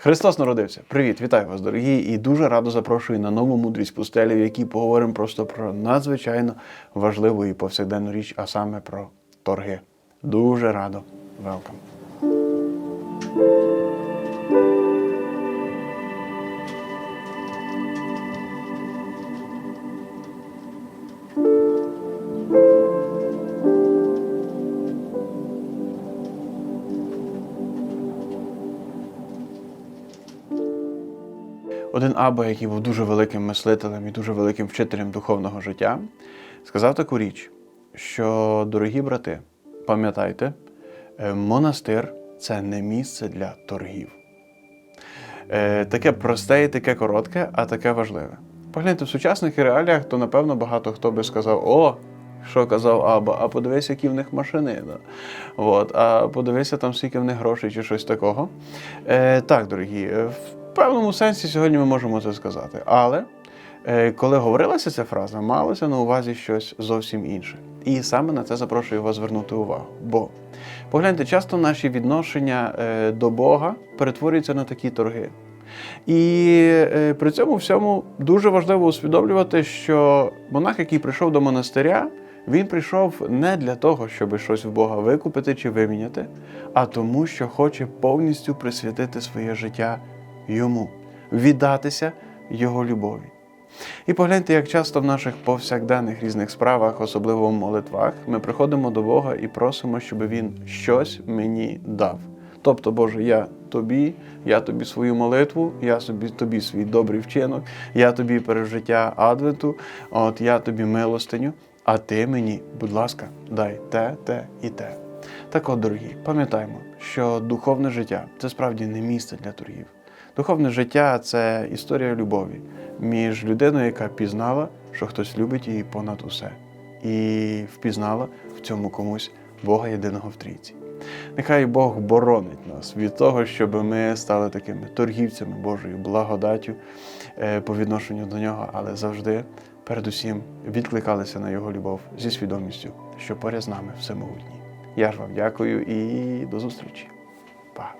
Христос народився. Привіт, вітаю вас, дорогі, і дуже радо запрошую на нову мудрість пустелі, в якій поговоримо просто про надзвичайно важливу і повсякденну річ, а саме про торги. Дуже радо. Велкам. Один Аба, який був дуже великим мислителем і дуже великим вчителем духовного життя, сказав таку річ, що, дорогі брати, пам'ятайте, е, монастир це не місце для торгів. Е, Таке просте і таке коротке, а таке важливе. Погляньте, в сучасних реаліях, то напевно багато хто би сказав: О, що казав Аба, а подивися, які в них машини. Да? От, а подивися там, скільки в них грошей чи щось такого. Е, так, дорогі, е, в певному сенсі сьогодні ми можемо це сказати. Але е, коли говорилася ця фраза, малося на увазі щось зовсім інше. І саме на це запрошую вас звернути увагу. Бо погляньте, часто наші відношення е, до Бога перетворюються на такі торги. І е, при цьому всьому дуже важливо усвідомлювати, що монах, який прийшов до монастиря, він прийшов не для того, щоб щось в Бога викупити чи виміняти, а тому, що хоче повністю присвятити своє життя йому, віддатися його любові. І погляньте, як часто в наших повсякденних різних справах, особливо в молитвах, ми приходимо до Бога і просимо, щоб Він щось мені дав. Тобто, Боже, я тобі, я тобі свою молитву, я собі тобі свій добрий вчинок, я тобі пережиття адвенту, от я тобі милостиню, а ти мені, будь ласка, дай те, те і те. Так от, дорогі, пам'ятаймо, що духовне життя це справді не місце для торгів. Духовне життя це історія любові між людиною, яка пізнала, що хтось любить її понад усе, і впізнала в цьому комусь Бога єдиного в трійці. Нехай Бог боронить нас від того, щоб ми стали такими торгівцями Божою благодаттю е, по відношенню до нього, але завжди, передусім, відкликалися на його любов зі свідомістю, що поряд з нами всемогутній. Я ж вам дякую і до зустрічі. Па!